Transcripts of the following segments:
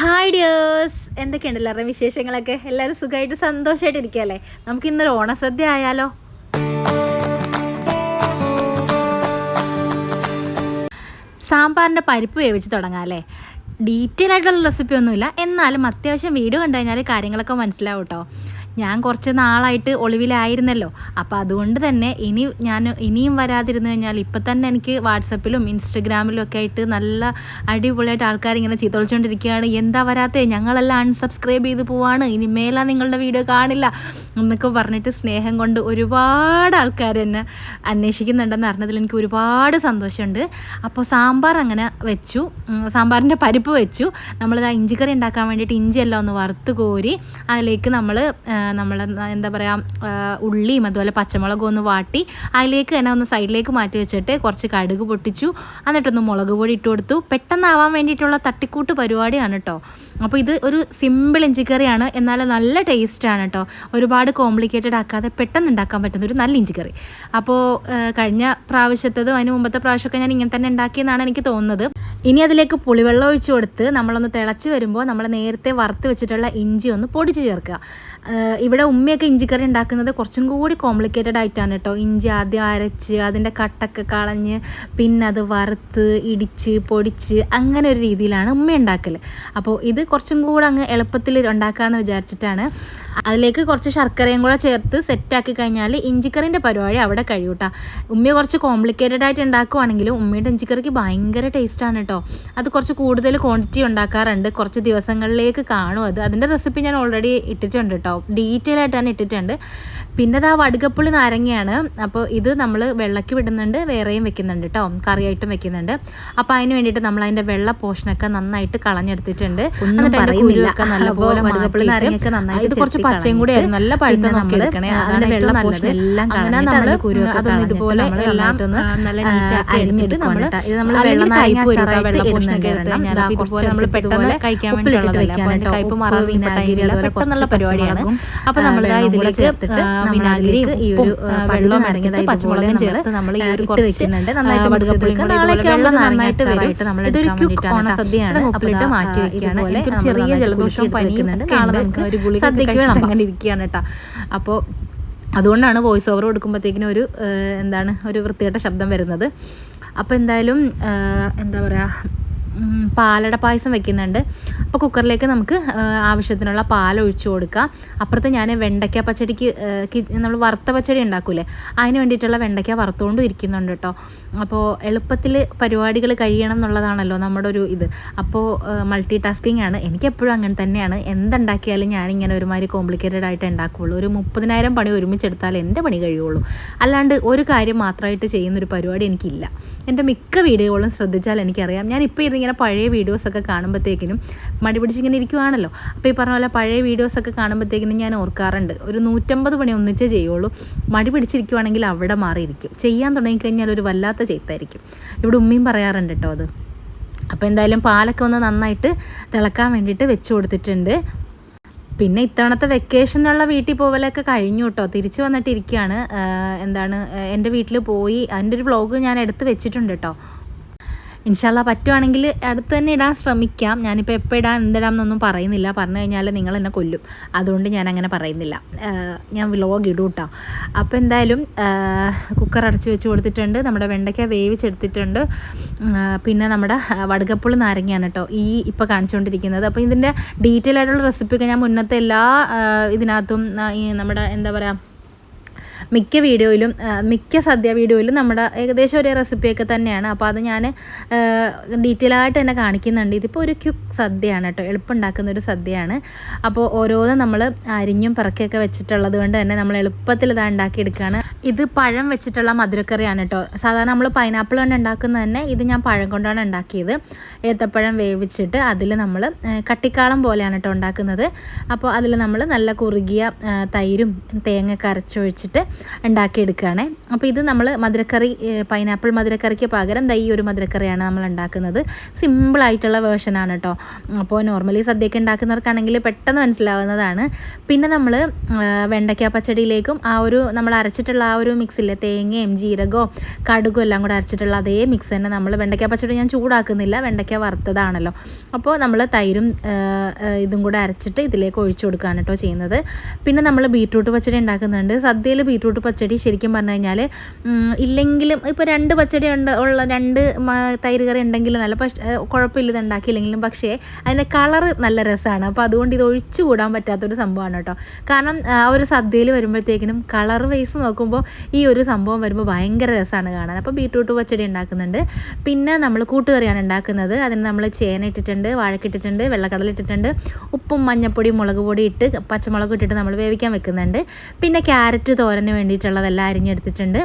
Hi dears എന്തൊക്കെയുണ്ട് എല്ലാവരുടെ വിശേഷങ്ങളൊക്കെ? എല്ലാവരും സുഖമായിട്ട് സന്തോഷമായിട്ട് ഇരിക്കുകയല്ലേ നമുക്ക് ഇന്നൊരു ഓണസദ്യ ആയാലോ? സാമ്പാറിന്റെ പരിപ്പ് വേവിച്ച് തുടങ്ങാം അല്ലേ? ഡീറ്റെയിൽ ആയിട്ടുള്ള റെസിപ്പി ഒന്നുമില്ല. എന്നാലും അത്യാവശ്യം വീഡിയോ കണ്ടു കഴിഞ്ഞാൽ കാര്യങ്ങളൊക്കെ മനസ്സിലാവും കേട്ടോ. ഞാൻ കുറച്ച് നാളായിട്ട് ഒളിവിലായിരുന്നല്ലോ. അപ്പോൾ അതുകൊണ്ട് തന്നെ ഇനി ഞാൻ ഇനിയും വരാതിരുന്നു കഴിഞ്ഞാൽ ഇപ്പം തന്നെ എനിക്ക് വാട്സപ്പിലും ഇൻസ്റ്റഗ്രാമിലും ഒക്കെ ആയിട്ട് നല്ല അടിപൊളിയായിട്ട് ആൾക്കാർ ഇങ്ങനെ ചീത്തളിച്ചുകൊണ്ടിരിക്കുകയാണ് എന്താ വരാത്തേ? ഞങ്ങളെല്ലാം അൺസബ്സ്ക്രൈബ് ചെയ്ത് പോവാണ്. ഇനി മേലാ നിങ്ങളുടെ വീഡിയോ കാണില്ല എന്നൊക്കെ പറഞ്ഞിട്ട് സ്നേഹം കൊണ്ട് ഒരുപാട് ആൾക്കാർ എന്നെ അന്വേഷിക്കുന്നുണ്ടെന്ന് അറിഞ്ഞതിൽ എനിക്ക് ഒരുപാട് സന്തോഷമുണ്ട്. അപ്പോൾ സാമ്പാർ അങ്ങനെ വെച്ചു. സാമ്പാറിന്റെ പരിപ്പ് വെച്ചു. നമ്മളിത് ഇഞ്ചിക്കറി ഉണ്ടാക്കാൻ വേണ്ടിയിട്ട് ഇഞ്ചിയെല്ലാം ഒന്ന് വറുത്ത് കോരി അതിലേക്ക് നമ്മൾ നമ്മൾ എന്താ പറയുക ഉള്ളിയും അതുപോലെ പച്ചമുളകും ഒന്ന് വാട്ടി അതിലേക്ക് തന്നെ ഒന്ന് സൈഡിലേക്ക് മാറ്റി വെച്ചിട്ട് കുറച്ച് കടുക് പൊട്ടിച്ചു. എന്നിട്ടൊന്ന് മുളക് പൊടി ഇട്ട് കൊടുത്തു. പെട്ടെന്നാവാൻ വേണ്ടിയിട്ടുള്ള തട്ടിക്കൂട്ട് പരിപാടിയാണ് കേട്ടോ അപ്പോൾ ഇത് ഒരു സിമ്പിൾ ഇഞ്ചിക്കറിയാണ്. എന്നാൽ നല്ല ടേസ്റ്റാണ് കേട്ടോ ഒരുപാട് കോംപ്ലിക്കേറ്റഡ് ആക്കാതെ പെട്ടെന്ന് ഉണ്ടാക്കാൻ പറ്റുന്ന ഒരു നല്ല ഇഞ്ചിക്കറി. അപ്പോൾ കഴിഞ്ഞ പ്രാവശ്യത്തതും അതിന് മുമ്പത്തെ പ്രാവശ്യമൊക്കെ ഞാൻ ഇങ്ങനെ തന്നെ ഉണ്ടാക്കിയെന്നാണ് എനിക്ക് തോന്നുന്നത്. ഇനി അതിലേക്ക് പുളിവെള്ളം ഒഴിച്ചു കൊടുത്ത് നമ്മളൊന്ന് തിളച്ച് വരുമ്പോൾ നമ്മൾ നേരത്തെ വറുത്ത് വെച്ചിട്ടുള്ള ഇഞ്ചി ഒന്ന് പൊടിച്ച് ചേർക്കുക. ഇവിടെ ഉമ്മയൊക്കെ ഇഞ്ചിക്കറി ഉണ്ടാക്കുന്നത് കുറച്ചും കൂടി കോംപ്ലിക്കേറ്റഡ് ആയിട്ടാണ് കേട്ടോ. ഇഞ്ചി ആദ്യം അരച്ച് അതിന്റെ കട്ടൊക്കെ കളഞ്ഞ് പിന്നെ അത് വറുത്ത് ഇടിച്ച് പൊടിച്ച് അങ്ങനെ ഒരു രീതിയിലാണ് ഉമ്മ ഉണ്ടാക്കൽ അപ്പോൾ ഇത് കുറച്ചും കൂടെ അങ്ങ് എളുപ്പത്തിൽ ഉണ്ടാക്കാമെന്ന് വിചാരിച്ചിട്ടാണ്. അതിലേക്ക് കുറച്ച് ശർക്കരയും കൂടെ ചേർത്ത് സെറ്റാക്കി കഴിഞ്ഞാൽ ഇഞ്ചിക്കറിന്റെ പരിപാടി അവിടെ കഴിയൂട്ടാ ഉമ്മ കുറച്ച് കോംപ്ലിക്കേറ്റഡ് ആയിട്ട് ഉണ്ടാക്കുവാണെങ്കിലും ഉമ്മയുടെ ഇഞ്ചിക്കറിക്ക് ഭയങ്കര ടേസ്റ്റാണ് കേട്ടോ. അത് കുറച്ച് കൂടുതൽ ക്വാണ്ടിറ്റി ഉണ്ടാക്കാറുണ്ട്. കുറച്ച് ദിവസങ്ങളിലേക്ക് കാണും അത്. അതിന്റെ റെസിപ്പി ഞാൻ ഓൾറെഡി ഇട്ടിട്ടുണ്ട് കേട്ടോ. ഡീറ്റെയിൽ ആയിട്ട് തന്നെ ഇട്ടിട്ടുണ്ട്. പിന്നെ അത് ആ വടുകപ്പുള്ളി നാരങ്ങയാണ്. അപ്പോൾ ഇത് നമ്മൾ വെള്ളക്ക് വിടുന്നുണ്ട് വേറെയും വെക്കുന്നുണ്ട് കേട്ടോ കറിയായിട്ടും വെക്കുന്നുണ്ട്. അപ്പോൾ അതിന് വേണ്ടിയിട്ട് നമ്മൾ അതിന്റെ വെള്ള പോഷനൊക്കെ നന്നായിട്ട് കളഞ്ഞെടുത്തിട്ടുണ്ട്. എന്നിട്ട് അതിന്റെ നല്ലപോലെ വടുകപ്പുള്ളി വടുകപ്പുളി നാരങ്ങയൊക്കെ നന്നായിട്ട് ഇത് കുറച്ച് പച്ചയും കൂടി ആയിരുന്നു. നല്ല പഴുത്ത നമ്മൾ അതിന്റെ വെള്ള വെള്ള എല്ലാം അങ്ങനെ നമ്മൾ അതൊന്ന് ഇതുപോലെ എല്ലാം നല്ല നീറ്റാക്കി എടുത്തിട്ട് നമ്മൾ ഇത് നമ്മൾ വെള്ള നാരങ്ങ വെള്ള പോർഷനൊക്കെ എടുത്ത് കഴിഞ്ഞാൽ നമ്മൾ പെട്ടെന്ന് കഴിക്കാൻ വേണ്ടിയിട്ടുള്ളതല്ല ഉപ്പ്, മാറാൻ വിനാഗിരി, അതുപോലെ പെട്ടെന്നുള്ള പരിപാടിയാണ് പച്ചമുളകും, അപ്പോൾ നമ്മൾ ഇതിലേക്ക് ചേർത്തിട്ട് നമ്മൾ ഈ ഒരു, വെള്ളം അരഞ്ഞത് പച്ചമുളകും ചേർത്ത് നമ്മൾ ഈ ഒരു ഇട്ട് വെക്കുന്നുണ്ട്. നന്നായിട്ട് ആ, mix വടുകപ്പുളി നാളേക്ക് ഇതുപോലെ നന്നായിട്ട് വരും ഇതൊരു എടുക്കാൻ ഓണസദ്യയാണ്. ഉപ്പിലിട്ട് മാറ്റി വെക്കുകയാണ് എനിക്കൊരു ചെറിയ ജലദോഷം ജലദോഷവും ഉണ്ട്. നാളെ നമുക്ക് ഒരു ഗുളിക. അങ്ങനെ ഇരിക്കുകയാണ് കേട്ടോ അപ്പോൾ അതുകൊണ്ടാണ് വോയിസ് ഓവർ കൊടുക്കുമ്പോഴത്തേക്കിനും ഒരു എന്താണ് ഒരു വൃത്തികെട്ട ശബ്ദം വരുന്നത് അപ്പോൾ എന്തായാലും എന്താ പറയുക പാലട പായസം വെക്കുന്നുണ്ട്. അപ്പോൾ കുക്കറിലേക്ക് നമുക്ക് ആവശ്യത്തിനുള്ള പാൽ ഒഴിച്ചു കൊടുക്കാം. അപ്പുറത്ത് ഞാൻ വെണ്ടയ്ക്ക പച്ചടിക്ക് നമ്മൾ വറുത്ത പച്ചടി ഉണ്ടാക്കൂലേ അതിന് വേണ്ടിയിട്ടുള്ള വെണ്ടയ്ക്ക വറുത്തുകൊണ്ടും ഇരിക്കുന്നുണ്ട് കേട്ടോ അപ്പോൾ എളുപ്പത്തിൽ പരിപാടികൾ കഴിയണം എന്നുള്ളതാണല്ലോ നമ്മുടെ ഒരു ഇത്. അപ്പോൾ മൾട്ടി ടാസ്കിങ് ആണ്. എനിക്കെപ്പോഴും അങ്ങനെ തന്നെയാണ്. എന്തുണ്ടാക്കിയാലും ഞാനിങ്ങനെ ഒരുമാതിരി കോംപ്ലിക്കേറ്റഡ് ആയിട്ട് ഉണ്ടാക്കുകയുള്ളൂ ഒരു മുപ്പതിനായിരം പണി ഒരുമിച്ചെടുത്താൽ എന്റെ പണി കഴിയുള്ളൂ. അല്ലാണ്ട് ഒരു കാര്യം മാത്രമായിട്ട് ചെയ്യുന്നൊരു പരിപാടി എനിക്കില്ല. എന്റെ മിക്ക വീഡിയോകളും ശ്രദ്ധിച്ചാൽ എനിക്കറിയാം. ഞാൻ ഇപ്പോൾ ഇതിങ്ങനെ പഴയ വീഡിയോസൊക്കെ കാണുമ്പോഴത്തേക്കിനും മടി പിടിച്ചിങ്ങനെ ഇരിക്കുവാണല്ലോ. അപ്പോൾ ഈ പറഞ്ഞ പോലെ പഴയ വീഡിയോസൊക്കെ കാണുമ്പോഴത്തേക്കിനും ഞാൻ ഓർക്കാറുണ്ട്. ഒരു നൂറ്റമ്പത് പണി ഒന്നിച്ചേ ചെയ്യുള്ളൂ. മടി പിടിച്ചിരിക്കുവാണെങ്കിൽ അവിടെ മാറിയിരിക്കും. ചെയ്യാൻ തുടങ്ങിക്കഴിഞ്ഞാൽ ഒരു വല്ലാത്ത ചെയ്ത്തായിരിക്കും. ഇവിടെ ഉമ്മയും പറയാറുണ്ട് കേട്ടോ അത്. അപ്പോൾ എന്തായാലും പാലൊക്കെ ഒന്ന് നന്നായിട്ട് തിളക്കാൻ വേണ്ടിയിട്ട് വെച്ച് കൊടുത്തിട്ടുണ്ട്. പിന്നെ ഇത്തവണത്തെ വെക്കേഷനുള്ള വീട്ടിൽ പോവലൊക്കെ കഴിഞ്ഞു കേട്ടോ തിരിച്ചു വന്നിട്ടിരിക്കുകയാണ്. എന്താണ് എന്റെ വീട്ടിൽ പോയി. അതിന്റെ ഒരു വ്ളോഗ് ഞാൻ എടുത്ത് വെച്ചിട്ടുണ്ട് കേട്ടോ ഇൻഷാല്ല പറ്റുവാണെങ്കിൽ അടുത്ത് തന്നെ ഇടാൻ ശ്രമിക്കാം. ഞാനിപ്പോൾ എപ്പോൾ ഇടാൻ എന്തിടാം എന്നൊന്നും പറയുന്നില്ല. പറഞ്ഞു കഴിഞ്ഞാൽ നിങ്ങൾ എന്നെ കൊല്ലും. അതുകൊണ്ട് ഞാൻ അങ്ങനെ പറയുന്നില്ല ഞാൻ വ്ലോഗ് ഇടും കേട്ടോ അപ്പോൾ എന്തായാലും കുക്കർ അടച്ച് വെച്ച് കൊടുത്തിട്ടുണ്ട്. നമ്മുടെ വെണ്ടയ്ക്ക വേവിച്ചെടുത്തിട്ടുണ്ട്. പിന്നെ നമ്മുടെ വടുകപ്പുളി നാരങ്ങയാണ് കേട്ടോ ഈ ഇപ്പോൾ കാണിച്ചുകൊണ്ടിരിക്കുന്നത് അപ്പോൾ ഇതിന്റെ ഡീറ്റെയിൽ ആയിട്ടുള്ള റെസിപ്പിയൊക്കെ ഞാൻ മുന്നത്തെ എല്ലാ ഇതിനകത്തും നമ്മുടെ എന്താ പറയുക മിക്ക വീഡിയോയിലും മിക്ക സദ്യ വീഡിയോയിലും നമ്മുടെ ഏകദേശം ഒരേ റെസിപ്പിയൊക്കെ തന്നെയാണ്. അപ്പോൾ അത് ഞാൻ ഡീറ്റെയിൽ ആയിട്ട് തന്നെ കാണിക്കുന്നുണ്ട്. ഇതിപ്പോൾ ഒരു ക്യുക്ക് സദ്യയാണ് കേട്ടോ. എളുപ്പം ഉണ്ടാക്കുന്ന ഒരു സദ്യയാണ്. അപ്പോൾ ഓരോന്നും നമ്മൾ അരിഞ്ഞും പിറക്കൊക്കെ വെച്ചിട്ടുള്ളത് കൊണ്ട് തന്നെ നമ്മൾ എളുപ്പത്തിൽ ഇത് ഉണ്ടാക്കിയെടുക്കുകയാണ് ഇത് പഴം വെച്ചിട്ടുള്ള മധുരക്കറിയാണ് കേട്ടോ. സാധാരണ നമ്മൾ പൈനാപ്പിൾ കൊണ്ട് ഉണ്ടാക്കുന്നത് തന്നെ ഇത് ഞാൻ പഴം കൊണ്ടാണ് ഉണ്ടാക്കിയത്. ഏത്തപ്പഴം വേവിച്ചിട്ട് അതിൽ നമ്മൾ കട്ടിക്കാളം പോലെയാണ് കേട്ടോ ഉണ്ടാക്കുന്നത്. അപ്പോൾ അതിൽ നമ്മൾ നല്ല കുറുകിയ തൈരും തേങ്ങ ഒക്കെ അരച്ചൊഴിച്ചിട്ട് ഉണ്ടാക്കിയെടുക്കുകയാണേ. അപ്പോൾ ഇത് നമ്മൾ മധുരക്കറി പൈനാപ്പിൾ മധുരക്കറിക്ക് പകരം ദൈ ഒരു മധുരക്കറിയാണ് നമ്മൾ ഉണ്ടാക്കുന്നത്. സിമ്പിളായിട്ടുള്ള വേർഷനാണ് കേട്ടോ അപ്പോൾ നോർമലി സദ്യയൊക്കെ ഉണ്ടാക്കുന്നവർക്കാണെങ്കിൽ പെട്ടെന്ന് മനസ്സിലാവുന്നതാണ്. പിന്നെ നമ്മൾ വെണ്ടയ്ക്ക പച്ചടിയിലേക്കും ആ ഒരു നമ്മൾ അരച്ചിട്ടുള്ള ആ ഒരു മിക്സിലെ തേങ്ങയും ജീരകവും കടുകും എല്ലാം കൂടെ അരച്ചിട്ടുള്ള അതേ മിക്സ് തന്നെ നമ്മൾ വെണ്ടയ്ക്ക പച്ചടി ഞാൻ ചൂടാക്കുന്നില്ല വെണ്ടയ്ക്ക വറുത്തതാണല്ലോ. അപ്പോൾ നമ്മൾ തൈരും ഇതും കൂടെ അരച്ചിട്ട് ഇതിലേക്ക് ഒഴിച്ചു കൊടുക്കുകയാണ് കേട്ടോ ചെയ്യുന്നത്. പിന്നെ നമ്മൾ ബീട്രൂട്ട് പച്ചടി ഉണ്ടാക്കുന്നുണ്ട്. സദ്യയിൽ ബീട്രൂട്ട് പച്ചടി ശരിക്കും പറഞ്ഞു കഴിഞ്ഞാൽ ഇല്ലെങ്കിലും ഇപ്പോൾ രണ്ട് പച്ചടി ഉണ്ട് ഉള്ള രണ്ട് തൈര് കറി ഉണ്ടെങ്കിൽ നല്ല പക്ഷേ കുഴപ്പമില്ല ഇത് ഉണ്ടാക്കിയില്ലെങ്കിലും പക്ഷേ അതിന്റെ കളറ് നല്ല രസമാണ് അപ്പോൾ അതുകൊണ്ട് ഇത് ഒഴിച്ചു കൂടാൻ പറ്റാത്തൊരു സംഭവമാണ് കേട്ടോ. കാരണം ആ ഒരു സദ്യയിൽ വരുമ്പോഴത്തേക്കിനും കളർ വൈസ് നോക്കുമ്പോൾ ഈ ഒരു സംഭവം വരുമ്പോൾ ഭയങ്കര രസമാണ് കാണാൻ. അപ്പോൾ ബീട്രൂട്ട് പച്ചടി ഉണ്ടാക്കുന്നുണ്ട്. പിന്നെ നമ്മൾ കൂട്ടുകറിയാണ് ഉണ്ടാക്കുന്നത്. അതിന് നമ്മൾ ചേന ഇട്ടിട്ടുണ്ട് വാഴക്കിട്ടിട്ടുണ്ട് വെള്ളക്കടൽ ഇട്ടിട്ടുണ്ട് ഉപ്പും മഞ്ഞപ്പൊടിയും മുളക് പൊടി ഇട്ട് പച്ചമുളക് ഇട്ടിട്ട് നമ്മൾ വേവിക്കാൻ വെക്കുന്നുണ്ട്. പിന്നെ ക്യാരറ്റ് തോരന് വേണ്ടിയിട്ടുള്ളതെല്ലാം അരിഞ്ഞെടുത്തിട്ടുണ്ട്.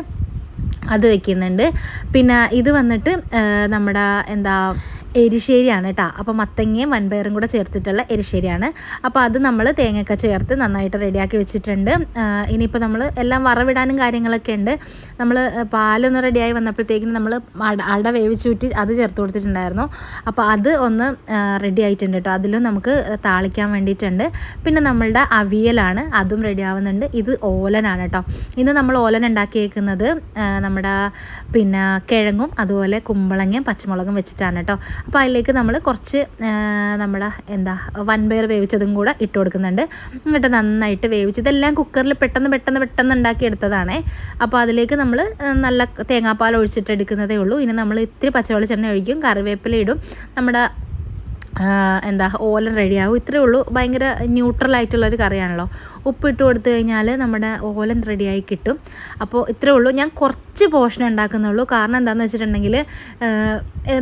അത് വെക്കുന്നുണ്ട്. പിന്നെ ഇത് വന്നിട്ട് നമ്മുടെ എന്താ എരിശ്ശേരിയാണ് കേട്ടോ അപ്പോൾ മത്തങ്ങയും വൻപയറും കൂടെ ചേർത്തിട്ടുള്ള എരിശ്ശേരിയാണ്. അപ്പോൾ അത് നമ്മൾ തേങ്ങയൊക്കെ ചേർത്ത് നന്നായിട്ട് റെഡിയാക്കി വെച്ചിട്ടുണ്ട്. ഇനിയിപ്പോൾ നമ്മൾ എല്ലാം വറവിടാനും കാര്യങ്ങളൊക്കെ ഉണ്ട്. നമ്മൾ പാലൊന്ന് റെഡിയായി വന്നപ്പോഴത്തേക്കും നമ്മൾ അട വേവിച്ചൂറ്റി അത് ചേർത്ത് കൊടുത്തിട്ടുണ്ടായിരുന്നു. അപ്പോൾ അത് ഒന്ന് റെഡി ആയിട്ടുണ്ട് കേട്ടോ അതിലും നമുക്ക് താളിക്കാൻ വേണ്ടിയിട്ടുണ്ട്. പിന്നെ നമ്മളുടെ അവിയലാണ് അതും റെഡി ആവുന്നുണ്ട്. ഇത് ഓലനാണ് കേട്ടോ ഇന്ന് നമ്മൾ ഓലൻ ഉണ്ടാക്കിയേക്കുന്നത് നമ്മുടെ പിന്നെ കിഴങ്ങും അതുപോലെ കുമ്പളങ്ങയും പച്ചമുളകും വെച്ചിട്ടാണ് കേട്ടോ അപ്പോൾ അതിലേക്ക് നമ്മൾ കുറച്ച് നമ്മുടെ എന്താ വൻപയർ വേവിച്ചതും കൂടെ ഇട്ട് കൊടുക്കുന്നുണ്ട്. എന്നിട്ട് നന്നായിട്ട് വേവിച്ച് ഇതെല്ലാം കുക്കറിൽ പെട്ടെന്ന് പെട്ടെന്ന് പെട്ടെന്ന് ഉണ്ടാക്കി എടുത്തതാണേ അപ്പോൾ അതിലേക്ക് നമ്മൾ നല്ല തേങ്ങാപ്പാൽ ഒഴിച്ചിട്ട് എടുക്കുന്നതേ ഉള്ളൂ. ഇനി നമ്മൾ ഇത്തിരി പച്ചവെളിച്ചെണ്ണ ഒഴിക്കും കറിവേപ്പില ഇടും. നമ്മുടെ എന്താ ഓലൻ റെഡിയാവും ഇത്രയേ ഉള്ളൂ. ഭയങ്കര ന്യൂട്രൽ ആയിട്ടുള്ളൊരു കറിയാണല്ലോ. ഉപ്പിട്ട് കൊടുത്തു കഴിഞ്ഞാൽ നമ്മുടെ ഓലൻ റെഡിയായി കിട്ടും. അപ്പോൾ ഇത്രയേ ഉള്ളൂ. ഞാൻ കുറച്ച് പോഷൻ ഉണ്ടാക്കുന്നുള്ളൂ. കാരണം എന്താണെന്ന് വെച്ചിട്ടുണ്ടെങ്കിൽ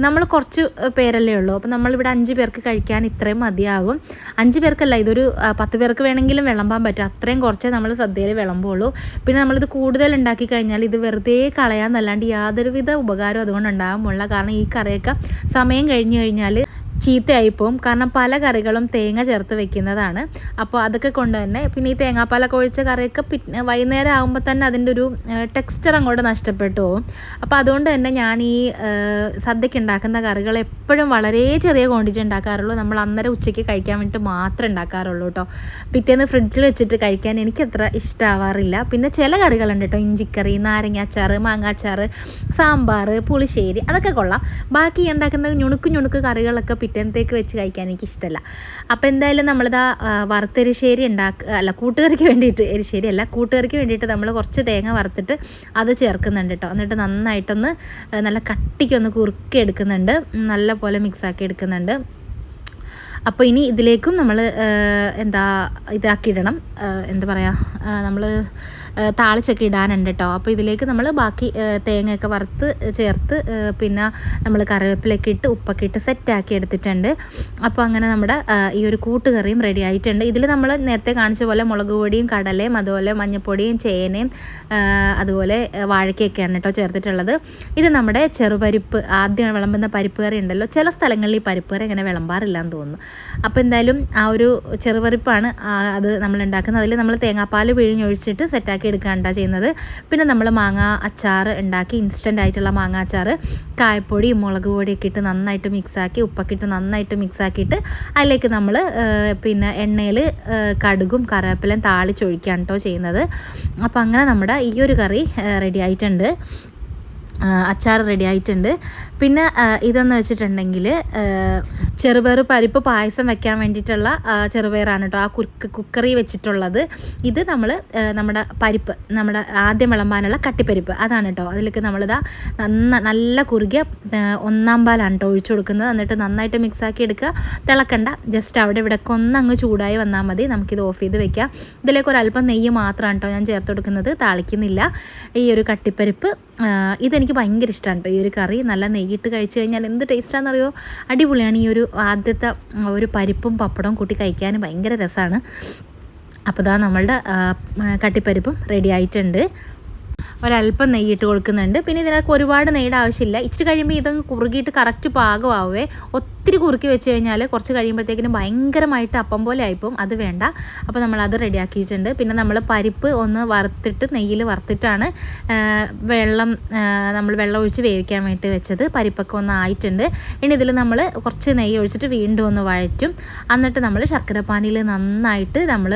നമ്മൾ കുറച്ച് പേരല്ലേ ഉള്ളൂ. അപ്പോൾ നമ്മളിവിടെ അഞ്ച് പേർക്ക് കഴിക്കാൻ ഇത്രയും മതിയാകും. അഞ്ച് പേർക്കല്ല ഇതൊരു പത്ത് പേർക്ക് വേണമെങ്കിലും വിളമ്പാൻ പറ്റും. അത്രയും കുറച്ചേ നമ്മൾ സദ്യയിൽ വിളമ്പുള്ളൂ. പിന്നെ നമ്മളിത് കൂടുതൽ ഉണ്ടാക്കി കഴിഞ്ഞാൽ ഇത് വെറുതെ കളയാന്നല്ലാണ്ട് യാതൊരുവിധ ഉപകാരം അതുകൊണ്ട് ഉണ്ടാകുമുള്ള കാരണം ഈ കറിയൊക്കെ സമയം കഴിഞ്ഞു കഴിഞ്ഞാൽ ചീത്തയായിപ്പോവും. കാരണം പല കറികളും തേങ്ങ ചേർത്ത് വെക്കുന്നതാണ്. അപ്പോൾ അതൊക്കെ കൊണ്ട് തന്നെ പിന്നെ ഈ തേങ്ങാപ്പാലൊക്കെ ഒഴിച്ച കറിയൊക്കെ പിന്നെ വൈകുന്നേരം ആകുമ്പോൾ തന്നെ അതിന്റെ ഒരു ടെക്സ്ചർ അങ്ങോട്ട് നഷ്ടപ്പെട്ടു പോകും അപ്പോൾ അതുകൊണ്ട് തന്നെ ഞാൻ ഈ സദ്യക്ക് ഉണ്ടാക്കുന്ന കറികൾ എപ്പോഴും വളരെ ചെറിയ ക്വാണ്ടിറ്റി ഉണ്ടാക്കാറുള്ളൂ. നമ്മൾ അന്നേരം ഉച്ചയ്ക്ക് കഴിക്കാൻ വേണ്ടിയിട്ട് മാത്രമേ ഉണ്ടാക്കാറുള്ളൂ കേട്ടോ. പിറ്റേന്ന് ഫ്രിഡ്ജിൽ വെച്ചിട്ട് കഴിക്കാൻ എനിക്ക് അത്ര ഇഷ്ടമാവാറില്ല പിന്നെ ചില കറികളുണ്ട് കേട്ടോ. ഇഞ്ചിക്കറി നാരങ്ങാച്ചാർ മാങ്ങാച്ചാർ സാമ്പാർ പുളിശ്ശേരി അതൊക്കെ കൊള്ളാം. ബാക്കി ഉണ്ടാക്കുന്ന ഞുണുക്ക് ഞുണുക്ക് കറികളൊക്കെ പിറ്റേന്നത്തേക്ക് വെച്ച് കഴിക്കാൻ എനിക്ക് ഇഷ്ടമല്ല അപ്പോൾ എന്തായാലും നമ്മളിതാ വറുത്തെരിശ്ശേരി ഉണ്ടാക്കുക അല്ല കൂട്ടുകറിക്ക് വേണ്ടിയിട്ട് എരിശ്ശേരി അല്ല കൂട്ടുകറിക്ക് വേണ്ടിയിട്ട് നമ്മൾ കുറച്ച് തേങ്ങ വറുത്തിട്ട് അത് ചേർക്കുന്നുണ്ട് കേട്ടോ എന്നിട്ട് നന്നായിട്ടൊന്ന് നല്ല കട്ടിക്കൊന്ന് കുറുക്കി എടുക്കുന്നുണ്ട് നല്ല പോലെ മിക്സാക്കി എടുക്കുന്നുണ്ട്. അപ്പോൾ ഇനി ഇതിലേക്കും നമ്മൾ എന്താ ഇതാക്കിയിടണം. എന്താ പറയുക നമ്മൾ താളിച്ചൊക്കെ ഇടാനുണ്ട് കേട്ടോ അപ്പോൾ ഇതിലേക്ക് നമ്മൾ ബാക്കി തേങ്ങയൊക്കെ വറുത്ത് ചേർത്ത് പിന്നെ നമ്മൾ കറിവേപ്പിലൊക്കെ ഇട്ട് ഉപ്പൊക്കെ ഇട്ട് സെറ്റാക്കി എടുത്തിട്ടുണ്ട്. അപ്പോൾ അങ്ങനെ നമ്മുടെ ഈ ഒരു കൂട്ടുകറിയും റെഡി ആയിട്ടുണ്ട്. ഇതിൽ നമ്മൾ നേരത്തെ കാണിച്ച പോലെ മുളക് പൊടിയും കടലയും അതുപോലെ മഞ്ഞൾപ്പൊടിയും ചേനയും അതുപോലെ വാഴയ്ക്കൊക്കെയാണ് കേട്ടോ ചേർത്തിട്ടുള്ളത്. ഇത് നമ്മുടെ ചെറുപരിപ്പ് ആദ്യം വിളമ്പുന്ന പരിപ്പ് കറി ഉണ്ടല്ലോ. ചില സ്ഥലങ്ങളിൽ ഈ പരിപ്പ് കറി ഇങ്ങനെ വിളമ്പാറില്ല എന്ന് തോന്നുന്നു. അപ്പോൾ എന്തായാലും ആ ഒരു ചെറുപരിപ്പാണ് അത് നമ്മൾ ഉണ്ടാക്കുന്നത്. അതിൽ നമ്മൾ തേങ്ങാപ്പാൽ പിഴിഞ്ഞൊഴിച്ചിട്ട് സെറ്റാക്കി ഉണ്ടാക്കി എടുക്കാണ്ട ചെയ്യുന്നത്. പിന്നെ നമ്മൾ മാങ്ങ അച്ചാർ ഉണ്ടാക്കി ഇൻസ്റ്റന്റ് ആയിട്ടുള്ള മാങ്ങ അച്ചാർ കായപ്പൊടി മുളക് പൊടിയൊക്കെ ഇട്ട് നന്നായിട്ട് മിക്സാക്കി ഉപ്പൊക്കെ ഇട്ട് നന്നായിട്ട് മിക്സാക്കിയിട്ട് അതിലേക്ക് നമ്മൾ പിന്നെ എണ്ണയിൽ കടുകും കറിവേപ്പിലയും താളിച്ചൊഴിക്കുകയാണ് കേട്ടോ ചെയ്യുന്നത്. അപ്പോൾ അങ്ങനെ നമ്മുടെ ഈ ഒരു കറി റെഡി ആയിട്ടുണ്ട്. അച്ചാർ റെഡി ആയിട്ടുണ്ട്. പിന്നെ ഇതെന്ന് വെച്ചിട്ടുണ്ടെങ്കിൽ ചെറുപയർ പരിപ്പ് പായസം വെക്കാൻ വേണ്ടിയിട്ടുള്ള ചെറുപയറാണ് കേട്ടോ ആ കുക്ക് കുക്കറി വെച്ചിട്ടുള്ളത്. ഇത് നമ്മൾ നമ്മുടെ പരിപ്പ് നമ്മുടെ ആദ്യം വിളമ്പാനുള്ള കട്ടിപ്പരിപ്പ് അതാണ് കേട്ടോ അതിലേക്ക് നമ്മളിതാ നന്ന നല്ല കുറുകിയ ഒന്നാം പാലാണ് കേട്ടോ ഒഴിച്ചു കൊടുക്കുന്നത്. എന്നിട്ട് നന്നായിട്ട് മിക്സാക്കി എടുക്കുക. തിളക്കണ്ട. ജസ്റ്റ് അവിടെ ഇവിടെ ഒന്നങ്ങ് ചൂടായി വന്നാൽ മതി. നമുക്കിത് ഓഫ് ചെയ്ത് വെക്കാം. ഇതിലേക്ക് ഒരല്പം നെയ്യ് മാത്രമാണ് കേട്ടോ ഞാൻ ചേർത്ത് കൊടുക്കുന്നത്. താളിക്കുന്നില്ല. ഈ ഒരു കട്ടിപ്പരിപ്പ് ഇതെനിക്ക് ഭയങ്കര ഇഷ്ടമാണ് കേട്ടോ ഈ ഒരു കറി നല്ല നെയ്യിട്ട് കഴിച്ചു കഴിഞ്ഞാൽ എന്ത് ടേസ്റ്റാണെന്നറിയോ? അടിപൊളിയാണ്. ഈ ഒരു ആദ്യത്തെ ഒരു പരിപ്പും പപ്പടവും കൂട്ടി കഴിക്കാൻ ഭയങ്കര രസമാണ്. അപ്പോൾ ഇതാ നമ്മളുടെ കട്ടിപ്പരിപ്പും റെഡി ആയിട്ടുണ്ട്. ഒരല്പം നെയ്യിട്ട് കൊടുക്കുന്നുണ്ട്. പിന്നെ ഇതിനകത്ത് ഒരുപാട് നെയ്യുടെ ആവശ്യമില്ല. ഇച്ചിരി കഴിയുമ്പോൾ ഇതങ്ങ് കുറുകിയിട്ട് കറക്റ്റ് പാകമാവേ കുറുക്കി വെച്ച് കഴിഞ്ഞാൽ കുറച്ച് കഴിയുമ്പോഴത്തേക്കിനും ഭയങ്കരമായിട്ട് അപ്പം പോലെ ആയിപ്പോവും. അത് വേണ്ട. അപ്പോൾ നമ്മൾ അത് റെഡിയാക്കിയിട്ടുണ്ട്. പിന്നെ നമ്മൾ പരിപ്പ് ഒന്ന് വറുത്തിട്ട് നെയ്യിൽ വറുത്തിട്ടാണ് വെള്ളം നമ്മൾ വെള്ളം ഒഴിച്ച് വേവിക്കാൻ വേണ്ടി വെച്ചത്. പരിപ്പൊക്കെ ഒന്ന് ആയിട്ടുണ്ട്. ഇനി ഇതിൽ നമ്മൾ കുറച്ച് നെയ്യ് ഒഴിച്ചിട്ട് വീണ്ടും ഒന്ന് വഴറ്റും. എന്നിട്ട് നമ്മൾ ശർക്കരപ്പാനിയിൽ നന്നായിട്ട് നമ്മൾ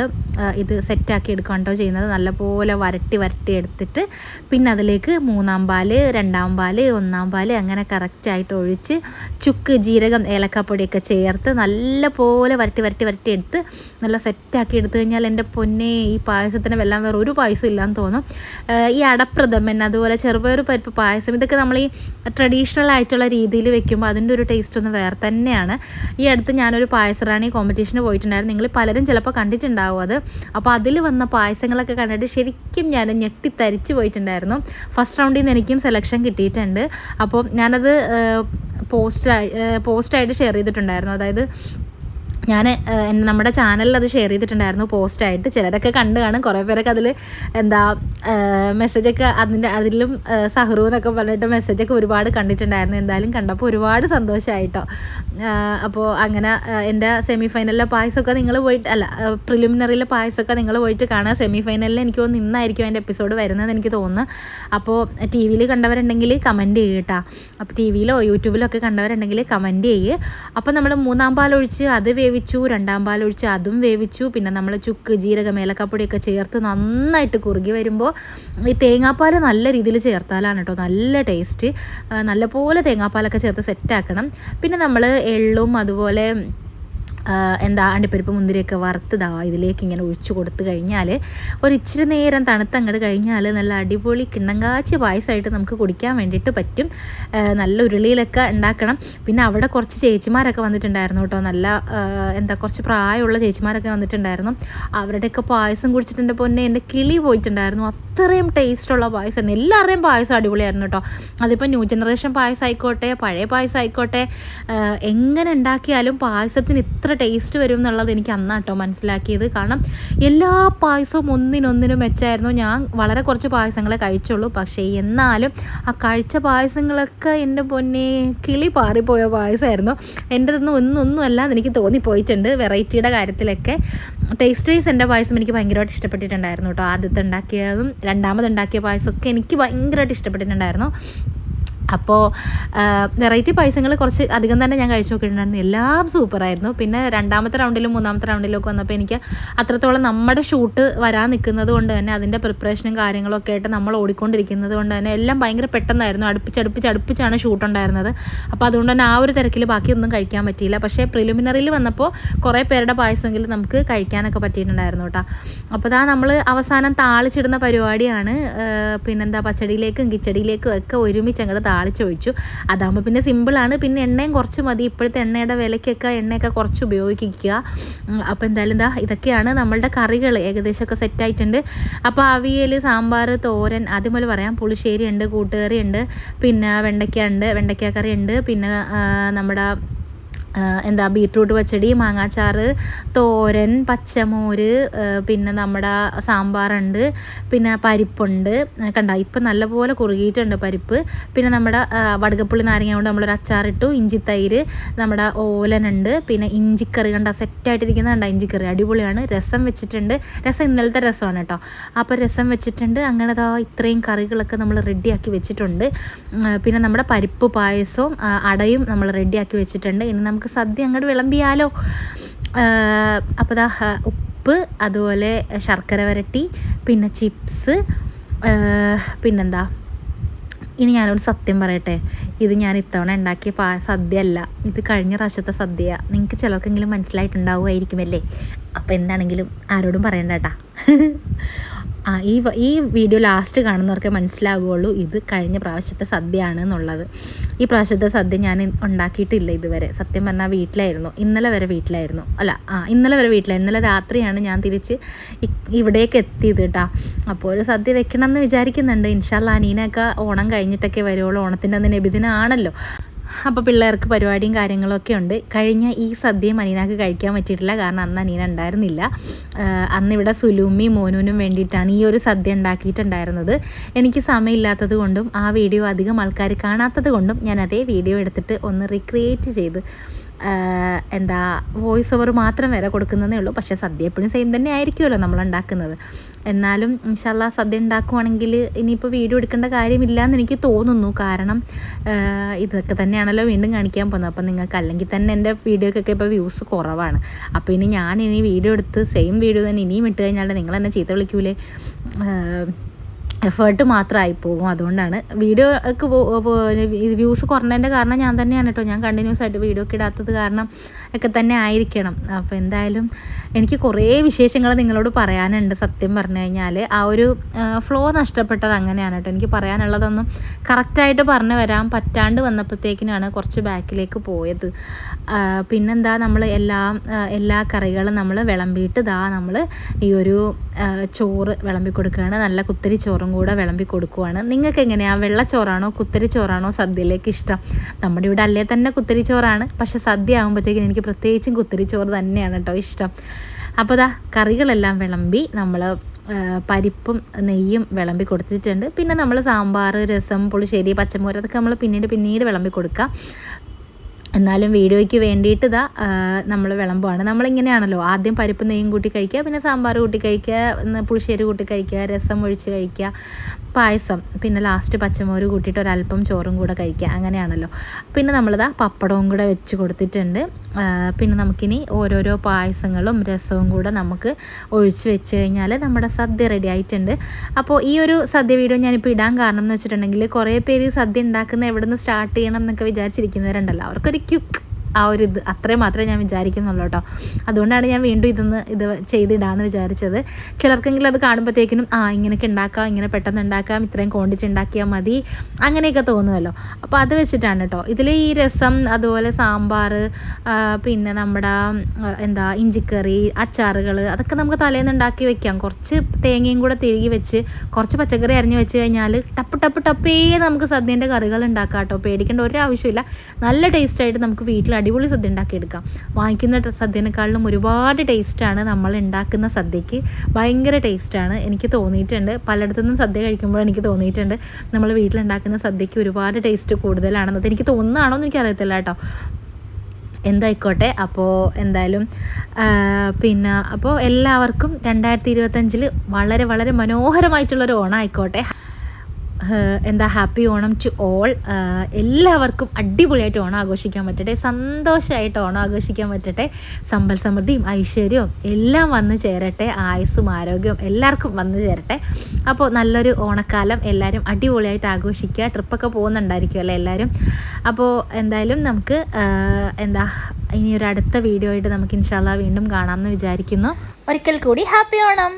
ഇത് സെറ്റാക്കി എടുക്കുകയാണോ ചെയ്യുന്നത്. നല്ലപോലെ വരട്ടി വരട്ടി എടുത്തിട്ട് പിന്നെ അതിലേക്ക് മൂന്നാം പാൽ രണ്ടാം പാൽ ഒന്നാം പാൽ അങ്ങനെ കറക്റ്റായിട്ട് ഒഴിച്ച് ചുക്ക് ജീരകം ഏലക്കാപ്പൊടിയൊക്കെ ചേർത്ത് നല്ല പോലെ വരട്ടി വരട്ടി വരട്ടി എടുത്ത് നല്ല സെറ്റാക്കി എടുത്തു കഴിഞ്ഞാൽ എന്റെ പൊന്നെ ഈ പായസത്തിന് വെള്ളം വേറെ ഒരു പായസം ഇല്ലാന്ന് തോന്നും. ഈ അടപ്രഥമൻ അതുപോലെ ചെറുപയർ പരിപ്പ് പായസം ഇതൊക്കെ നമ്മൾ ഈ ട്രഡീഷണൽ ആയിട്ടുള്ള രീതിയിൽ വെക്കുമ്പോൾ അതിന്റെ ഒരു ടേസ്റ്റ് ഒന്ന് വേറെ തന്നെയാണ്. ഈ അടുത്ത് ഞാനൊരു പായസറാണി കോമ്പറ്റീഷന് പോയിട്ടുണ്ടായിരുന്നു. നിങ്ങൾ പലരും ചിലപ്പോൾ കണ്ടിട്ടുണ്ടാവും അത്. അപ്പോൾ അതിൽ വന്ന പായസങ്ങളൊക്കെ കണ്ടിട്ട് ശരിക്കും ഞാൻ ഞെട്ടിത്തരിച്ച് പോയിട്ടുണ്ടായിരുന്നു. ഫസ്റ്റ് റൗണ്ടിൽ നിന്ന് എനിക്കും സെലക്ഷൻ കിട്ടിയിട്ടുണ്ട്. അപ്പോൾ ഞാനത് പോസ്റ്റായി പോസ്റ്റായിട്ട് ഷെയർ ചെയ്തിട്ടുണ്ടായിരുന്നു. അതായത് ഞാൻ നമ്മുടെ ചാനലിൽ അത് ഷെയർ ചെയ്തിട്ടുണ്ടായിരുന്നു പോസ്റ്റായിട്ട് ചിലരൊക്കെ കണ്ടു കാണും. കുറേ പേരൊക്കെ അതിൽ എന്താ മെസ്സേജൊക്കെ അതിന്റെ അതിലും സഹറു എന്നൊക്കെ പറഞ്ഞിട്ട് മെസ്സേജൊക്കെ ഒരുപാട് കണ്ടിട്ടുണ്ടായിരുന്നു. എന്തായാലും കണ്ടപ്പോൾ ഒരുപാട് സന്തോഷമായിട്ടോ അപ്പോൾ അങ്ങനെ എന്റെ സെമി ഫൈനലിലെ പായസമൊക്കെ നിങ്ങൾ പോയിട്ട് അല്ല പ്രിലിമിനറിയിലെ പായസമൊക്കെ നിങ്ങൾ പോയിട്ട് കാണാം സെമി ഫൈനലിൽ എനിക്ക് തോന്നുന്നു ഇന്നായിരിക്കും അതിന്റെ എപ്പിസോഡ് വരുന്നതെന്ന് എനിക്ക് തോന്നുന്നു. അപ്പോൾ ടി വിയിൽ കണ്ടവരുണ്ടെങ്കിൽ കമന്റ് ചെയ്യട്ടാ. അപ്പോൾ ടി വിയിലോ യൂട്യൂബിലോ ഒക്കെ കണ്ടവരുണ്ടെങ്കിൽ കമന്റ് ചെയ്യുക അപ്പോൾ നമ്മൾ മൂന്നാം പാലൊഴിച്ച് അത് വേവി വേവിച്ചു രണ്ടാം പാലൊഴിച്ച് അതും വേവിച്ചു. പിന്നെ നമ്മൾ ചുക്ക് ജീരകം ഏലക്കാപ്പൊടിയൊക്കെ ചേർത്ത് നന്നായിട്ട് കുറുകി വരുമ്പോൾ ഈ തേങ്ങാപ്പാൽ നല്ല രീതിയിൽ ചേർത്താലാണ് കേട്ടോ നല്ല ടേസ്റ്റ് നല്ലപോലെ തേങ്ങാപ്പാലൊക്കെ ചേർത്ത് സെറ്റാക്കണം പിന്നെ നമ്മൾ എള്ളും അതുപോലെ എന്താ അണ്ടിപ്പരിപ്പ് മുന്തിരിയൊക്കെ വറുത്തതാ ഇതിലേക്ക് ഇങ്ങനെ ഒഴിച്ചു കൊടുത്തു കഴിഞ്ഞാൽ ഒരു ഇച്ചിരി നേരം തണുത്തങ്ങോട്ട് കഴിഞ്ഞാൽ നല്ല അടിപൊളി കിണ്ണങ്കാച്ച് പായസമായിട്ട് നമുക്ക് കുടിക്കാൻ വേണ്ടിയിട്ട് പറ്റും. നല്ല ഉരുളിയിലൊക്കെ ഉണ്ടാക്കണം. പിന്നെ അവിടെ കുറച്ച് ചേച്ചിമാരൊക്കെ വന്നിട്ടുണ്ടായിരുന്നു കേട്ടോ. നല്ല എന്താ കുറച്ച് പ്രായമുള്ള ചേച്ചിമാരൊക്കെ വന്നിട്ടുണ്ടായിരുന്നു. അവരുടെയൊക്കെ പായസം കുടിച്ചിട്ടുണ്ട് പൊന്നെ. എന്റെ കിളി പോയിട്ടുണ്ടായിരുന്നു. അത്രയും ടേസ്റ്റുള്ള പായസമായിരുന്നു എല്ലാവരുടെയും പായസം അടിപൊളിയായിരുന്നു കേട്ടോ. അതിപ്പോൾ ന്യൂ ജനറേഷൻ പായസം ആയിക്കോട്ടെ പഴയ പായസം ആയിക്കോട്ടെ എങ്ങനെ ഉണ്ടാക്കിയാലും പായസത്തിന് ഇത്ര ടേസ്റ്റ് വരും എന്നുള്ളത് എനിക്ക് അന്നാണ് കേട്ടോ മനസ്സിലാക്കിയത്. കാരണം എല്ലാ പായസവും ഒന്നിനൊന്നിനും മെച്ചായിരുന്നു. ഞാൻ വളരെ കുറച്ച് പായസങ്ങളെ കഴിച്ചുള്ളൂ. പക്ഷേ എന്നാലും ആ കഴിച്ച പായസങ്ങളൊക്കെ എന്റെ പൊന്നെ കിളി പാറിപ്പോയ പായസമായിരുന്നു. എന്റെ ഒന്നും ഒന്നൊന്നും അല്ലാതെ എനിക്ക് തോന്നിപ്പോയിട്ടുണ്ട് വെറൈറ്റിയുടെ കാര്യത്തിലൊക്കെ. ടേസ്റ്റ് വൈസ് എന്റെ പായസം എനിക്ക് ഭയങ്കരമായിട്ട് ഇഷ്ടപ്പെട്ടിട്ടുണ്ടായിരുന്നു കേട്ടോ. ആദ്യത്തെ ഉണ്ടാക്കിയതും രണ്ടാമത് ഉണ്ടാക്കിയ പായസമൊക്കെ എനിക്ക് ഭയങ്കരമായിട്ട് ഇഷ്ടപ്പെട്ടിട്ടുണ്ടായിരുന്നു. അപ്പോൾ വെറൈറ്റി പായസങ്ങൾ കുറച്ച് അധികം തന്നെ ഞാൻ കഴിച്ചു നോക്കിയിട്ടുണ്ടായിരുന്നു. എല്ലാം സൂപ്പറായിരുന്നു പിന്നെ രണ്ടാമത്തെ റൗണ്ടിലും മൂന്നാമത്തെ റൗണ്ടിലും ഒക്കെ വന്നപ്പോൾ എനിക്ക് അത്രത്തോളം നമ്മുടെ ഷൂട്ട് വരാൻ നിൽക്കുന്നത് കൊണ്ട് തന്നെ അതിന്റെ പ്രിപ്പറേഷനും കാര്യങ്ങളൊക്കെ ആയിട്ട് നമ്മൾ ഓടിക്കൊണ്ടിരിക്കുന്നത് കൊണ്ട് തന്നെ എല്ലാം ഭയങ്കര പെട്ടെന്നായിരുന്നു. അടുപ്പിച്ച് അടുപ്പിച്ചാണ് ഷൂട്ട് ഉണ്ടായിരുന്നത്. അപ്പോൾ അതുകൊണ്ട് തന്നെ ആ ഒരു തിരക്കിൽ ബാക്കിയൊന്നും കഴിക്കാൻ പറ്റിയില്ല. പക്ഷേ പ്രിലിമിനറിയിൽ വന്നപ്പോൾ കുറേ പേരുടെ പായസമെങ്കിലും നമുക്ക് കഴിക്കാനൊക്കെ പറ്റിയിട്ടുണ്ടായിരുന്നു കേട്ടോ. അപ്പോൾ ഇതാ നമ്മൾ അവസാനം താളിച്ചിടുന്ന പരിപാടിയാണ് പിന്നെന്താ പച്ചടിയിലേക്കും കിച്ചടിയിലേക്കും ഒക്കെ ഒരുമിച്ച് അങ്ങോട്ട് താളിച്ചൊഴിച്ചു അതാകുമ്പോൾ പിന്നെ സിമ്പിളാണ് പിന്നെ എണ്ണയും കുറച്ച് മതി. ഇപ്പോഴത്തെ എണ്ണയുടെ വിലയ്ക്കൊക്കെ എണ്ണയൊക്കെ കുറച്ച് ഉപയോഗിക്കുക. അപ്പോൾ എന്തായാലും എന്താ ഇതൊക്കെയാണ് നമ്മളുടെ കറികൾ ഏകദേശമൊക്കെ സെറ്റായിട്ടുണ്ട് അപ്പോൾ അവിയൽ സാമ്പാർ തോരൻ ആദ്യം പറയാം. പുളിശ്ശേരി ഉണ്ട് കൂട്ടുകറി ഉണ്ട് പിന്നെ വെണ്ടയ്ക്ക ഉണ്ട് വെണ്ടയ്ക്ക കറി ഉണ്ട് പിന്നെ നമ്മുടെ എന്താ ബീട്രൂട്ട് പച്ചടി മാങ്ങാച്ചാറ് തോരൻ പച്ചമോര് പിന്നെ നമ്മുടെ സാമ്പാറുണ്ട് പിന്നെ പരിപ്പുണ്ട്. കണ്ട ഇപ്പം നല്ലപോലെ കുറുകിയിട്ടുണ്ട് പരിപ്പ്. പിന്നെ നമ്മുടെ വടുകപ്പുള്ളി നാരങ്ങ കൊണ്ട് നമ്മളൊരു അച്ചാറിട്ടു ഇഞ്ചി തൈര് നമ്മുടെ ഓലനുണ്ട് പിന്നെ ഇഞ്ചിക്കറി കണ്ട സെറ്റായിട്ടിരിക്കുന്ന കണ്ട ഇഞ്ചിക്കറി. അടിപൊളിയാണ് രസം വെച്ചിട്ടുണ്ട്. രസം ഇന്നലത്തെ രസമാണ് കേട്ടോ. അപ്പോൾ രസം വെച്ചിട്ടുണ്ട് അങ്ങനെ ദാ ഇത്രയും കറികളൊക്കെ നമ്മൾ റെഡിയാക്കി വെച്ചിട്ടുണ്ട്. പിന്നെ നമ്മുടെ പരിപ്പ് പായസവും അടയും നമ്മൾ റെഡിയാക്കി വെച്ചിട്ടുണ്ട്. ഇനി നമുക്ക് നമുക്ക് സദ്യ അങ്ങോട്ട് വിളമ്പിയാലോ? അപ്പോൾ ദാ ഉപ്പ് അതുപോലെ ശർക്കര വരട്ടി പിന്നെ ചിപ്സ് പിന്നെന്താ? ഇനി ഞാനൊരു സത്യം പറയട്ടെ. ഇത് ഞാൻ ഇത്തവണ ഉണ്ടാക്കിയ പാ സദ്യ അല്ല ഇത് കഴിഞ്ഞ പ്രാവശ്യത്തെ സദ്യ നിങ്ങൾക്ക് ചിലർക്കെങ്കിലും മനസ്സിലായിട്ടുണ്ടാവുമായിരിക്കുമല്ലേ? അപ്പോൾ എന്താണെങ്കിലും ആരോടും പറയണ്ട കേട്ടാ. ഈ ഈ വീഡിയോ ലാസ്റ്റ് കാണുന്നവർക്ക് മനസ്സിലാകുള്ളൂ ഇത് കഴിഞ്ഞ പ്രാവശ്യത്തെ സദ്യയാണ് എന്നുള്ളത് ഈ പ്രാവശ്യത്തെ സദ്യ ഞാൻ ഉണ്ടാക്കിയിട്ടില്ല ഇതുവരെ. സത്യം പറഞ്ഞാൽ വീട്ടിലായിരുന്നു. ഇന്നലെ വരെ വീട്ടിലായിരുന്നു. അല്ല ആ ഇന്നലെ വരെ വീട്ടിലായിരുന്നു. ഇന്നലെ രാത്രിയാണ് ഞാൻ തിരിച്ച് ഇവിടേക്ക് എത്തിയത് കേട്ടോ അപ്പോൾ ഒരു സദ്യ വെക്കണം എന്ന് വിചാരിക്കുന്നുണ്ട് ഇൻഷാല്ല അനീനൊക്കെ ഓണം കഴിഞ്ഞിട്ടൊക്കെ വരുള്ളൂ ഓണത്തിന്റെ അന്ന് നബിദിനാണല്ലോ അപ്പോൾ പിള്ളേർക്ക് പരിപാടിയും കാര്യങ്ങളൊക്കെ ഉണ്ട്. കഴിഞ്ഞ ഈ സദ്യയും അനീനാക്ക് കഴിക്കാൻ പറ്റിയിട്ടില്ല. കാരണം അന്ന് അനീന ഉണ്ടായിരുന്നില്ല. അന്ന് ഇവിടെ സുലൂമി മോനുവിനും വേണ്ടിയിട്ടാണ് ഈ ഒരു സദ്യ ഉണ്ടാക്കിയിട്ടുണ്ടായിരുന്നത്. എനിക്ക് സമയമില്ലാത്തത് കൊണ്ടും ആ വീഡിയോ അധികം ആൾക്കാർ കാണാത്തത് കൊണ്ടും ഞാൻ അതേ വീഡിയോ എടുത്തിട്ട് ഒന്ന് റീക്രിയേറ്റ് ചെയ്ത് എന്താ വോയിസ് ഓവർ മാത്രം വരെ കൊടുക്കുന്നതേ ഉള്ളൂ. പക്ഷേ സദ്യ എപ്പോഴും സെയിം തന്നെ ആയിരിക്കുമല്ലോ നമ്മൾ ഉണ്ടാക്കുന്നത്. എന്നാലും ഇൻഷാല്ല സദ്യ ഉണ്ടാക്കുവാണെങ്കിൽ ഇനിയിപ്പോൾ വീഡിയോ എടുക്കേണ്ട കാര്യമില്ല എന്ന് എനിക്ക് തോന്നുന്നു. കാരണം ഇതൊക്കെ തന്നെയാണല്ലോ വീണ്ടും കാണിക്കാൻ പോകുന്നത്. അപ്പം നിങ്ങൾക്ക് അല്ലെങ്കിൽ തന്നെ എന്റെ വീഡിയോക്കൊക്കെ ഇപ്പോൾ വ്യൂസ് കുറവാണ്. അപ്പോൾ ഇനി ഞാൻ ഇനി വീഡിയോ എടുത്ത് സെയിം വീഡിയോ തന്നെ ഇനിയും ഇട്ട് കഴിഞ്ഞാൽ നിങ്ങൾ എന്നെ ചീത്ത വിളിക്കൂലേ? എഫേർട്ട് മാത്രമായി പോകും അതുകൊണ്ടാണ് വീഡിയോ ഒക്കെ വ്യൂസ് കുറഞ്ഞതിന്റെ കാരണം ഞാൻ തന്നെയാണ് കേട്ടോ ഞാൻ കണ്ടിന്യൂസ് ആയിട്ട് വീഡിയോ ഒക്കെ ഇടാത്തത് കാരണം ഒക്കെ തന്നെ ആയിരിക്കണം. അപ്പോൾ എന്തായാലും എനിക്ക് കുറേ വിശേഷങ്ങൾ നിങ്ങളോട് പറയാനുണ്ട്. സത്യം പറഞ്ഞു കഴിഞ്ഞാൽ ആ ഒരു ഫ്ലോ നഷ്ടപ്പെട്ടത് അങ്ങനെയാണ് കേട്ടോ എനിക്ക് പറയാനുള്ളതൊന്നും കറക്റ്റായിട്ട് പറഞ്ഞു വരാൻ പറ്റാണ്ട് വന്നപ്പോഴത്തേക്കിനാണ് കുറച്ച് ബാക്കിലേക്ക് പോയത്. പിന്നെന്താ നമ്മൾ എല്ലാ എല്ലാ കറികളും നമ്മൾ വിളമ്പിയിട്ട് ദാ നമ്മൾ ഈ ഒരു ചോറ് വിളമ്പി കൊടുക്കുകയാണ് നല്ല കുത്തിരി ചോറും കൂടെ വിളമ്പി കൊടുക്കുവാണ്. നിങ്ങൾക്ക് എങ്ങനെയാണ് വെള്ളച്ചോറാണോ കുത്തരി ചോറാണോ സദ്യയിലേക്ക് ഇഷ്ടം? നമ്മുടെ ഇവിടെ അല്ലേ തന്നെ കുത്തരി ചോറാണ് പക്ഷേ സദ്യ ആകുമ്പോഴത്തേക്കും എനിക്ക് പ്രത്യേകിച്ചും കുത്തരി ചോറ് തന്നെയാണ് കേട്ടോ ഇഷ്ടം. അപ്പോൾ ദാ കറികളെല്ലാം വിളമ്പി നമ്മൾ പരിപ്പും നെയ്യും വിളമ്പി കൊടുത്തിട്ടുണ്ട്. പിന്നെ നമ്മൾ സാമ്പാർ രസം പുളിശ്ശേരി പച്ചമോര് അതൊക്കെ നമ്മൾ പിന്നീട് പിന്നീട് വിളമ്പി കൊടുക്കുക എന്നാലും വീഡിയോയ്ക്ക് വേണ്ടിയിട്ട് ഇതാ നമ്മൾ വിളമ്പുവാണ്. നമ്മളിങ്ങനെയാണല്ലോ. ആദ്യം പരിപ്പ് നെയ്യും കൂട്ടി കഴിക്കുക പിന്നെ സാമ്പാർ കൂട്ടി കഴിക്കുക പുളിശ്ശേരി കൂട്ടി കഴിക്കുക രസം ഒഴിച്ച് കഴിക്കുക. പായസം പിന്നെ ലാസ്റ്റ് പച്ചമോര് കൂട്ടിയിട്ട് ഒരല്പം ചോറും കൂടെ കഴിക്കുക അങ്ങനെയാണല്ലോ. പിന്നെ നമ്മളിതാ പപ്പടവും കൂടെ വെച്ച് കൊടുത്തിട്ടുണ്ട്. പിന്നെ നമുക്കിനി ഓരോരോ പായസങ്ങളും രസവും കൂടെ നമുക്ക് ഒഴിച്ച് വെച്ച് കഴിഞ്ഞാൽ നമ്മുടെ സദ്യ റെഡി ആയിട്ടുണ്ട്. അപ്പോൾ ഈ ഒരു സദ്യ വീഡിയോ ഞാനിപ്പോൾ ഇടാൻ കാരണം എന്ന് വെച്ചിട്ടുണ്ടെങ്കിൽ കുറേ പേര് സദ്യ ഉണ്ടാക്കുന്ന എവിടെ നിന്ന് സ്റ്റാർട്ട് ചെയ്യണം എന്നൊക്കെ വിചാരിച്ചിരിക്കുന്നവരുണ്ടല്ലോ. അവർക്കൊരു ക്യുക്ക്. ആ ഒരു ഇത് അത്രയും മാത്രമേ ഞാൻ വിചാരിക്കുന്നുള്ളൂ കേട്ടോ. അതുകൊണ്ടാണ് ഞാൻ വീണ്ടും ഇതൊന്ന് ഇത് ചെയ്തിടാമെന്ന് വിചാരിച്ചത്. ചിലർക്കെങ്കിലും അത് കാണുമ്പോഴത്തേക്കിനും ആ ഇങ്ങനെയൊക്കെ ഉണ്ടാക്കാം ഇങ്ങനെ പെട്ടെന്ന് ഉണ്ടാക്കാം ഇത്രയും ക്വാണ്ടിറ്റി ഉണ്ടാക്കിയാൽ മതി. അങ്ങനെയൊക്കെ തോന്നുമല്ലോ അപ്പോൾ അത് വെച്ചിട്ടാണ് കേട്ടോ. ഇതിൽ ഈ രസം അതുപോലെ സാമ്പാർ പിന്നെ നമ്മുടെ എന്താ ഇഞ്ചിക്കറി അച്ചാറുകൾ അതൊക്കെ നമുക്ക് തലേന്ന് ഉണ്ടാക്കി വെക്കാം. കുറച്ച് തേങ്ങയും കൂടെ തിരികെ വെച്ച് കുറച്ച് പച്ചക്കറി അരിഞ്ഞ് വെച്ച് കഴിഞ്ഞാൽ ടപ്പ് ടപ്പ് ടപ്പേ നമുക്ക് സദ്യന്റെ കറികൾ ഉണ്ടാക്കാം കേട്ടോ. പേടിക്കേണ്ട ഒരു ആവശ്യമില്ല. നല്ല ടേസ്റ്റായിട്ട് നമുക്ക് വീട്ടിൽ അടിപൊളി സദ്യ ഉണ്ടാക്കിയെടുക്കാം. വാങ്ങിക്കുന്ന സദ്യനേക്കാളിലും ഒരുപാട് ടേസ്റ്റാണ് നമ്മൾ ഉണ്ടാക്കുന്ന സദ്യക്ക് ഭയങ്കര ടേസ്റ്റാണ് എനിക്ക് തോന്നിയിട്ടുണ്ട്. പലയിടത്തു നിന്നും സദ്യ കഴിക്കുമ്പോൾ എനിക്ക് തോന്നിയിട്ടുണ്ട് നമ്മൾ വീട്ടിലുണ്ടാക്കുന്ന സദ്യക്ക് ഒരുപാട് ടേസ്റ്റ് കൂടുതലാണെന്നത്. എനിക്ക് തോന്നുന്നതാണോ എന്ന് എനിക്കറിയത്തില്ല കേട്ടോ. എന്തായിക്കോട്ടെ. അപ്പോൾ എന്തായാലും പിന്നെ അപ്പോൾ എല്ലാവർക്കും രണ്ടായിരത്തി ഇരുപത്തഞ്ചിൽ വളരെ വളരെ മനോഹരമായിട്ടുള്ളൊരു ഓണം ആയിക്കോട്ടെ എന്താ ഹാപ്പി ഓണം ടു ഓൾ. എല്ലാവർക്കും അടിപൊളിയായിട്ട് ഓണം ആഘോഷിക്കാൻ പറ്റട്ടെ സന്തോഷമായിട്ട് ഓണം ആഘോഷിക്കാൻ പറ്റട്ടെ. സമ്പൽ സമൃദ്ധിയും ഐശ്വര്യവും എല്ലാം വന്നു ചേരട്ടെ ആയുസ്സും ആരോഗ്യവും എല്ലാവർക്കും വന്നു ചേരട്ടെ. അപ്പോൾ നല്ലൊരു ഓണക്കാലം എല്ലാവരും അടിപൊളിയായിട്ട് ആഘോഷിക്കുക ട്രിപ്പൊക്കെ പോകുന്നുണ്ടായിരിക്കും അല്ലേ എല്ലാവരും? അപ്പോൾ എന്തായാലും നമുക്ക് എന്താ ഇനി ഒരു അടുത്ത വീഡിയോ ആയിട്ട് നമുക്ക് ഇൻഷാല്ല വീണ്ടും കാണാമെന്ന് വിചാരിക്കുന്നു. ഒരിക്കൽ കൂടി ഹാപ്പി ഓണം!